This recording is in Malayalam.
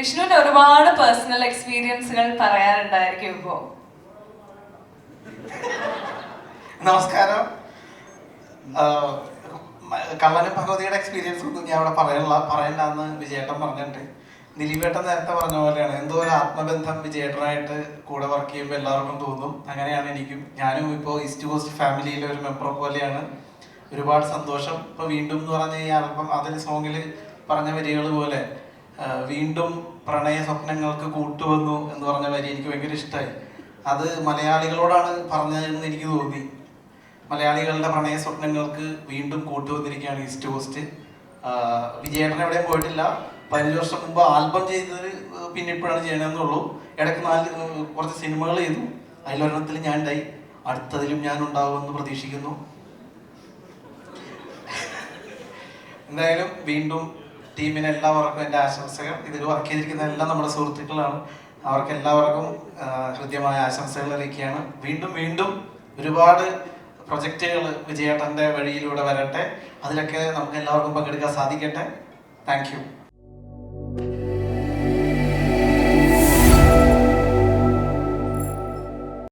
വിഷ്ണുവിന് ഒരുപാട് പേഴ്സണൽ എക്സ്പീരിയൻസുകൾ പറയാനുണ്ടായിരിക്കും ഇപ്പോ. നമസ്കാരം. കള്ളനും ഭഗവതിയുടെ എക്സ്പീരിയൻസ് ഒന്നും ഞാൻ അവിടെ പറയണില്ല. പറയണ്ടെന്ന് വിജയേട്ടൻ പറഞ്ഞിട്ടുണ്ട്. ദിലീപേട്ടൻ നേരത്തെ പറഞ്ഞ പോലെയാണ്. എന്തോ ഒരു ആത്മബന്ധം വിജയേട്ടനായിട്ട് കൂടെ വർക്ക് ചെയ്യുമ്പോൾ എല്ലാവർക്കും തോന്നും. അങ്ങനെയാണ് എനിക്കും. ഞാനും ഇപ്പോൾ ഈസ്റ്റ് കോസ്റ്റ് ഫാമിലിയിലെ ഒരു മെമ്പർ പോലെയാണ്. ഒരുപാട് സന്തോഷം. ഇപ്പോൾ വീണ്ടും എന്ന് പറഞ്ഞ ഈ ആൽബം അതിൽ സോങ്ങിൽ പറഞ്ഞ വരികൾ പോലെ വീണ്ടും പ്രണയ സ്വപ്നങ്ങൾക്ക് കൂട്ടുവന്നു എന്ന് പറഞ്ഞ വരി എനിക്ക് ഭയങ്കര ഇഷ്ടമായി അത് മലയാളികളോടാണ് പറഞ്ഞതെന്ന് എനിക്ക് തോന്നി. മലയാളികളുടെ പ്രണയ സ്വപ്നങ്ങൾക്ക് വീണ്ടും കൂട്ടുവന്നിരിക്കുകയാണ് ഈസ്റ്റ് കോസ്റ്റ്. വിജയേട്ടൻ എവിടെയും പോയിട്ടില്ല. പതിനഞ്ച് വർഷം മുമ്പ് ആൽബം ചെയ്തത് പിന്നെ ഇപ്പോഴാണ് ചെയ്യണമെന്നുള്ളൂ. ഇടയ്ക്ക് നാല് കുറച്ച് സിനിമകൾ ചെയ്തു. അതിലൊരെണ്ണത്തിൽ ഞാൻ ഉണ്ടായി അടുത്തതിലും ഞാൻ ഉണ്ടാവുമെന്ന് പ്രതീക്ഷിക്കുന്നു. എന്തായാലും വീണ്ടും ടീമിന് എല്ലാവർക്കും എന്റെ ആശംസകൾ. ഇതിൽ വർക്ക് ചെയ്തിരിക്കുന്ന എല്ലാം നമ്മുടെ സുഹൃത്തുക്കളാണ്. അവർക്ക് എല്ലാവർക്കും ഹൃദ്യമായ ആശംസകൾ അറിയിക്കുകയാണ്. വീണ്ടും വീണ്ടും ഒരുപാട് പ്രൊജക്റ്റുകൾ വിജയേട്ടന്റെ വഴിയിലൂടെ വരട്ടെ. അതിലൊക്കെ നമുക്ക് എല്ലാവർക്കും പങ്കെടുക്കാൻ സാധിക്കട്ടെ. താങ്ക്